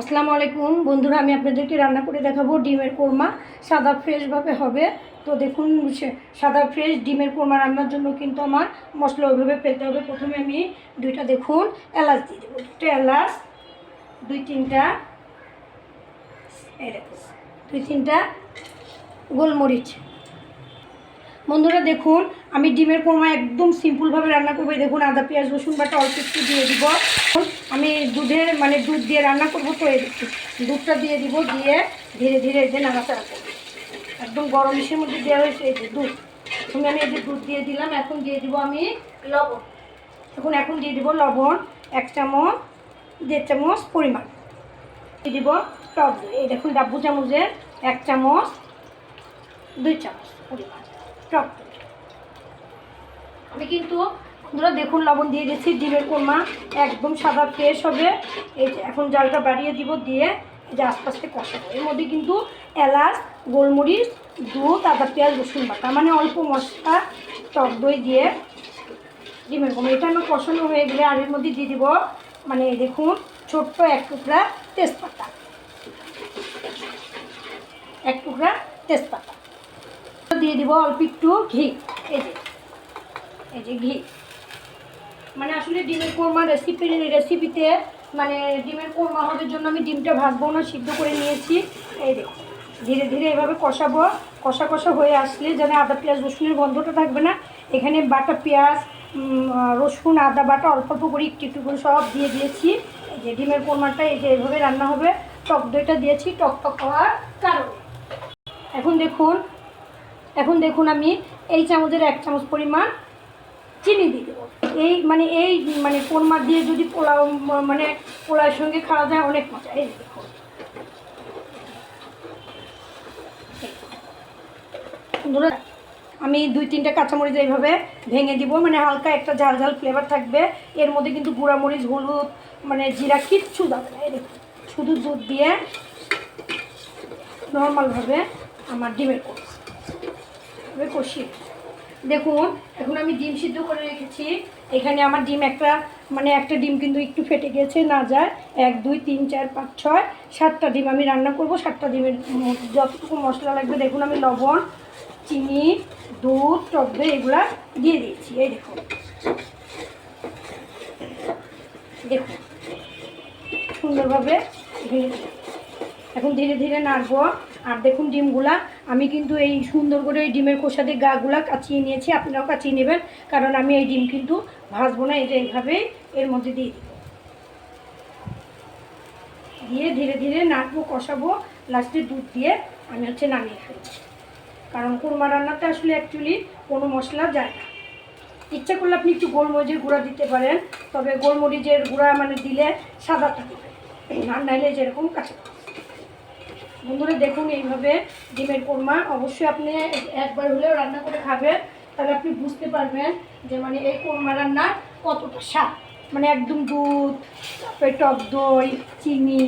আসসালামু আলাইকুম। বন্ধুরা, আমি আপনাদেরকে রান্না করে দেখাবো ডিমের কোরমা। সাদা ফ্রেশভাবে হবে। তো দেখুন সাদা ফ্রেশ ডিমের কোরমা রান্নার জন্য কিন্তু আমার মশলা ওইভাবে পেতে হবে। প্রথমে আমি দুইটা দেখুন, এলাচ দিয়ে দেবো। দুটো এলাচ, দুই তিনটা দুই তিনটা গোলমরিচ। বন্ধুরা, দেখুন, আমি ডিমের কোরমা একদম সিম্পলভাবে রান্না করব। দেখুন, আদা, পেঁয়াজ, রসুন বাটা অল্প একটু দিয়ে দিব। আমি দুধের মানে দুধ দিয়ে রান্না করব তো দুধটা দিয়ে দিব, দিয়ে ধীরে ধীরে এই যে নাড়াচাড়া করব। একদম গরম ইসের মধ্যে দেওয়া হয়েছে এই যে দুধ। তুমি আমি এই যে দুধ দিয়ে দিলাম, এখন দিয়ে দিব আমি লবণ। এখন এখন দিয়ে দিব লবণ, এক চামচ, দেড় চামচ পরিমাণ। দিয়ে দিব টক দই। এই দেখুন, ডাব্বু চামচের এক চামচ, দুই চামচ পরিমাণ টক দই। আমি কিন্তু বন্ধুরা দেখুন লবণ দিয়ে দিয়েছি ডিমের কোরমা একদম সাদা ফ্রেশ হবে। এই এখন জালটা বাড়িয়ে দিব দিয়ে যে আস্তে আস্তে কষাবো। এর মধ্যে কিন্তু এলাচ, গোলমরিচ, দুধ, আদা, পেঁয়াজ, রসুন বাটা মানে অল্প মশলা, টক দই দিয়ে ডিমের কোরমা। এটা আমার কষানো হয়ে গেলে আর এর মধ্যে দিয়ে দিব মানে দেখুন, ছোট্ট এক টুকরা তেজপাতা। এক টুকরা তেজপাতা। দিয়ে দিব অল্প একটু ঘি। এই যে এই যে ঘি। মানে আসলে ডিমের কোরমা রেসিপি রেসিপিতে মানে ডিমের কোরমা হওয়ার জন্য আমি ডিমটা ভাজবো না, সিদ্ধ করে নিয়েছি। এই দেখো ধীরে ধীরে এভাবে কষাবো। কষা কষা হয়ে আসলে যেন আদা, পেঁয়াজ, রসুনের গন্ধটা থাকবে না। এখানে বাটা, পেঁয়াজ রসুন, আদা, বাটা অল্প অল্প করে একটু একটু করে সব দিয়ে দিয়েছি। এই যে, ডিমের কোরমাটা এই যে এভাবে রান্না হবে। টক দইটা দিয়েছি, টক টক হওয়ার কারণে। এখন দেখুন এখন দেখুন আমি এই চামচের এক চামচ পরিমাণ চিনি দিয়ে দেবো এই মানে এই মানে কোরমা দিয়ে যদি পোলাও মানে পোলাওয়ের সঙ্গে খাওয়া যায়, অনেক মজা। এই আমি দুই তিনটা কাঁচামরিচ এইভাবে ভেঙে দিব। মানে হালকা একটা ঝাল ঝাল ফ্লেভার থাকবে। এর মধ্যে কিন্তু গুঁড়ামরিচ, হলুদ মানে জিরা কিচ্ছু যাবে না। শুধু দুধ দিয়ে নর্মালভাবে আমার ডিমের এভাবে কষিয়ে দেখুন, এখন আমি ডিম সিদ্ধ করে রেখেছি। এখানে আমার ডিম একটা মানে একটা ডিম কিন্তু একটু ফেটে গেছে, না যায়। এক, দুই, তিন, চার, পাঁচ, ছয়, সাতটা ডিম আমি রান্না করব। সাতটা ডিমের যতটুকু মশলা লাগবে, দেখুন আমি লবণ, চিনি, দুধ টক দই এগুলা দিয়ে দিয়েছি, এই দেখুন। দেখুন। সুন্দরভাবে ভেঙে। এখন ধীরে ধীরে নাড়বো। আর দেখুন ডিমগুলা, আমি কিন্তু এই সুন্দর করে এই ডিমের খোসাতে গাগুলা কাচিয়ে নিয়েছি, আপনারাও কাচিয়ে নেবেন, কারণ আমি এই ডিম কিন্তু ভাজবো না এটা এইভাবে এর মধ্যে দিয়ে দিব। দিয়ে ধীরে ধীরে নাড়বো, কষাবো, লাস্টে দুধ দিয়ে আমি হচ্ছে নামিয়ে ফেলব কারণ কোরমা রান্নাতে আসলে অ্যাকচুয়ালি কোনো মশলা যায় না। ইচ্ছা করলে আপনি একটু গোলমরিচের গুঁড়া দিতে পারেন, তবে গোলমরিচের গুঁড়া মানে দিলে সাদাটা দিবেন আর নাইলে যেরকম কাঁচা বন্ধুরা দেখুন এইভাবে ডিমের কোরমা। অবশ্যই আপনি একবার হলেও রান্না করে খাবেন, তাহলে আপনি বুঝতে পারবেন যে মানে এই কোরমা রান্নার কতটা স্বাদ। মানে একদম দুধ, তারপরে টক দই, চিনি,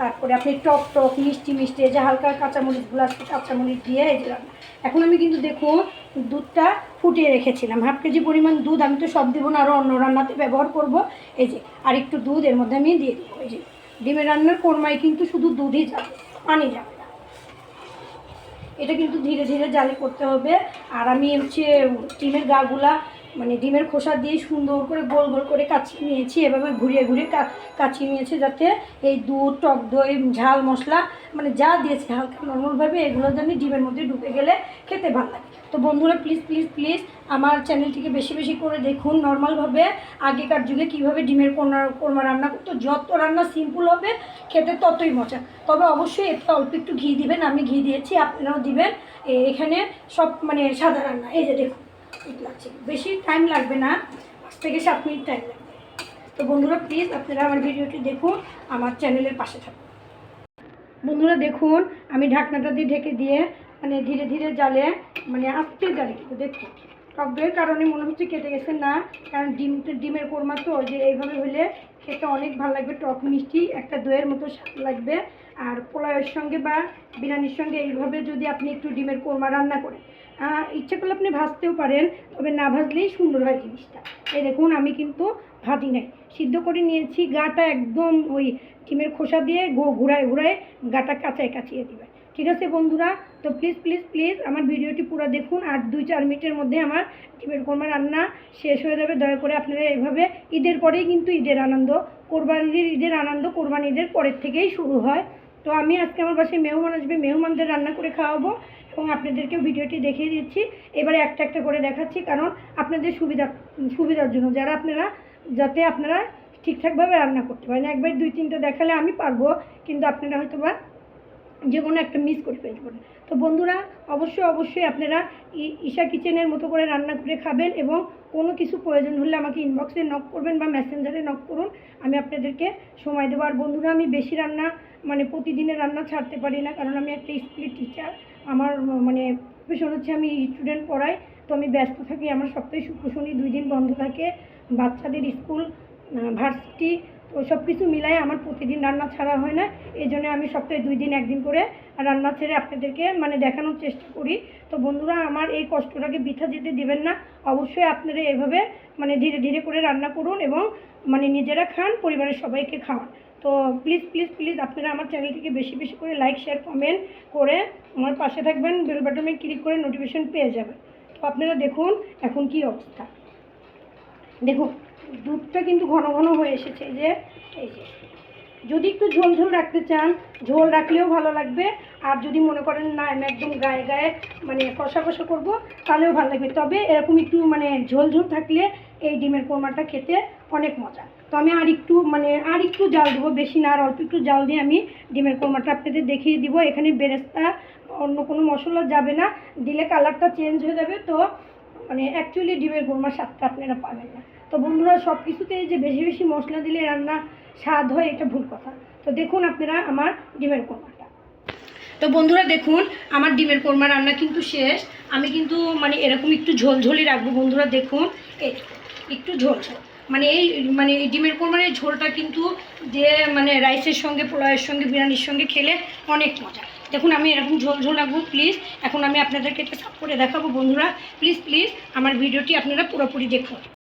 তারপরে আপনি টক টক, মিষ্টি মিষ্টি যে হালকা কাঁচামরিচগুলো আছে কাঁচামরিচ দিয়ে এই যে রান্না। এখন আমি কিন্তু দেখুন দুধটা ফুটিয়ে রেখেছিলাম। হাফ কেজি পরিমাণ দুধ আমি তো সব দেবো না আরও অন্য রান্নাতে ব্যবহার করব। এই যে আর একটু দুধ এর মধ্যে আমি দিয়ে দেবো। এই যে, ডিমের রান্নার কোরমায় কিন্তু শুধু দুধই যাবে। পানি যাবে না। এটা কিন্তু ধীরে ধীরে জালি করতে হবে। আর আমি হচ্ছে ডিমের গাগুলা মানে ডিমের খোসা দিয়ে সুন্দর করে গোল গোল করে কাচিয়ে নিয়েছি, এভাবে ঘুরিয়ে ঘুরিয়ে কাচিয়ে নিয়েছি যাতে এই দুধ, টক দই, ঝাল মশলা মানে যা দিয়েছে হালকা নর্মালভাবে এগুলো যেন ডিমের মধ্যে ঢুকে গেলে খেতে ভালো লাগে। তো বন্ধুরা প্লিজ প্লিজ প্লিজ আমার চ্যানেলটিকে বেশি বেশি করে দেখুন নর্মালভাবে আগেকার যুগে কীভাবে ডিমের কোরমা কোরমা রান্না করতো, যত রান্না সিম্পল হবে, খেতে ততই মজা। তবে অবশ্যই এতে অল্প একটু ঘি দিবেন, আমি ঘি দিয়েছি, আপনারাও দিবেন। এখানে সব মানে সাদা রান্না, এই যে দেখুন বেশি টাইম লাগবে না, পাঁচ থেকে সাত মিনিট টাইম লাগবে। তো বন্ধুরা প্লিজ আপনারা আমার ভিডিওটি দেখুন, আমার চ্যানেলের পাশে থাকুন। বন্ধুরা, দেখুন, আমি ঢাকনাটা দিয়ে ঢেকে দিয়ে মানে ধীরে ধীরে জালে মানে আস্তে জালে কিন্তু দেখুন টক দইয়ের কারণে মনে হচ্ছে কেটে গেছে না, কারণ ডিম ডিমের কোরমা তো যে এইভাবে হলে খেতে অনেক ভালো লাগবে, টক মিষ্টি, একটা দইয়ের মতো স্বাদ লাগবে। আর পোলাওয়ের সঙ্গে বা বিরিয়ানির সঙ্গে এইভাবে যদি আপনি একটু ডিমের কোরমা রান্না করেন ইচ্ছা করলে আপনি ভাজতেও পারেন, তবে না ভাজলেই সুন্দর হয় জিনিসটা। এই দেখুন, আমি কিন্তু ভাজি নাই। সিদ্ধ করে নিয়েছি, গাটা একদম ওই ডিমের খোসা দিয়ে ঘুরায় ঘুরায় গাটা কাঁচায় কাচিয়ে দিবে। ঠিক আছে বন্ধুরা? তো প্লিজ প্লিজ প্লিজ আমার ভিডিওটি পুরো দেখুন আর দুই চার মিনিটের মধ্যে আমার ডিমের কোরমা রান্না শেষ হয়ে যাবে। দয়া করে আপনারা এভাবে ঈদের পরেই কিন্তু ঈদের আনন্দ, কোরবানির ঈদের আনন্দ কোরবানি ঈদের পরের থেকেই শুরু হয়। তো আমি আজকে আমার বাসায় মেহমান আসবে, মেহমানদের রান্না করে খাওয়াবো এবং আপনাদেরকেও ভিডিওটি দেখিয়ে দিচ্ছি। এবারে একটা একটা করে দেখাচ্ছি কারণ আপনাদের সুবিধা, সুবিধার জন্য, যারা আপনারা, যাতে আপনারা ঠিকঠাকভাবে রান্না করতে পারেন। একবার দুই তিনটা দেখালে আমি পারব, কিন্তু আপনারা হয়তো বা যে কোনো একটা মিস করে ফেলতে পারেন। তো বন্ধুরা, অবশ্যই অবশ্যই আপনারা ঈশা কিচেনের মতো করে রান্না করে খাবেন এবং কোনো কিছু প্রয়োজন হলে আমাকে ইনবক্সে নক করবেন বা মেসেঞ্জারে নক করুন। আমি আপনাদেরকে সময় দেবো। আর বন্ধুরা, আমি বেশি রান্না মানে প্রতিদিনের রান্না ছাড়তে পারি না কারণ আমি একটা স্কুলের টিচার আমার মানে প্রফেশন হচ্ছে আমি স্টুডেন্ট পড়াই, তো আমি ব্যস্ত থাকি। আমার সপ্তাহে শুক্র, শনি দুই দিন বন্ধ থাকে। বাচ্চাদের স্কুল ভার্সিটি তো সব কিছু মিলাই আমার প্রতিদিন রান্না ছাড়া হয় না। এই জন্য আমি সপ্তাহে দুই দিন, একদিন করে রান্না ছেড়ে আপনাদেরকে মানে দেখানোর চেষ্টা করি। তো বন্ধুরা, আমার এই কষ্টটাকে বৃথা যেতে দিবেন না। অবশ্যই আপনারা এভাবে মানে ধীরে ধীরে করে রান্না করুন এবং মানে নিজেরা খান, পরিবারের সবাইকে খাওয়ান। তো প্লিজ প্লিজ প্লিজ আপনারা আমার চ্যানেলটিকে বেশি বেশি করে লাইক শেয়ার কমেন্ট করে আমার পাশে থাকবেন। বেল বাটনে ক্লিক করে নোটিফিকেশন পেয়ে যাবেন। তো আপনারা দেখুন এখন কি অবস্থা। দেখুন দুধটা কিন্তু ঘন ঘন হয়ে এসেছে যে, এই যে। যদি একটু ঝোল ঝোল রাখতে চান, ঝোল রাখলেও ভালো লাগবে। আর যদি মনে করেন না, আমি একদম গায়ে গায়ে মানে কষা কষা করব, তাহলেও ভালো লাগবে। তবে এরকম একটু মানে ঝোল ঝোল থাকলে এই ডিমের কোরমাটা খেতে অনেক মজা। তো আমি আর একটু মানে আর একটু জাল দেবো, বেশি না, আর অল্প একটু জাল দিয়ে আমি ডিমের কোরমাটা আপনাদের দেখিয়ে দিব। এখানে বেরেস্তা, অন্য কোনো মশলা যাবে না। দিলে কালারটা চেঞ্জ হয়ে যাবে। তো মানে অ্যাকচুয়ালি ডিমের কোরমার স্বাদটা আপনারা পাবেন না। তো বন্ধুরা সব কিছুতেই যে বেশি বেশি মশলা দিলে রান্না স্বাদ হয়, এটা ভুল কথা। তো দেখুন আপনারা আমার ডিমের কোরমাটা। তো বন্ধুরা, দেখুন, আমার ডিমের কোরমা রান্না কিন্তু শেষ। আমি কিন্তু মানে এরকম একটু ঝোল ঝোলই রাখব। বন্ধুরা, দেখুন, এই একটু ঝোল ঝোল। মানে এই মানে এই ডিমের কোরমার এই ঝোলটা কিন্তু যে মানে রাইসের সঙ্গে, পোলাওয়ের সঙ্গে, বিরিয়ানির সঙ্গে খেলে অনেক মজা। দেখুন, আমি এরকম ঝোল ঝোল রাখব প্লিজ এখন আমি আপনাদেরকে এটা সাপ করে দেখাবো, বন্ধুরা। প্লিজ প্লিজ আমার ভিডিওটি আপনারা পুরোপুরি দেখুন।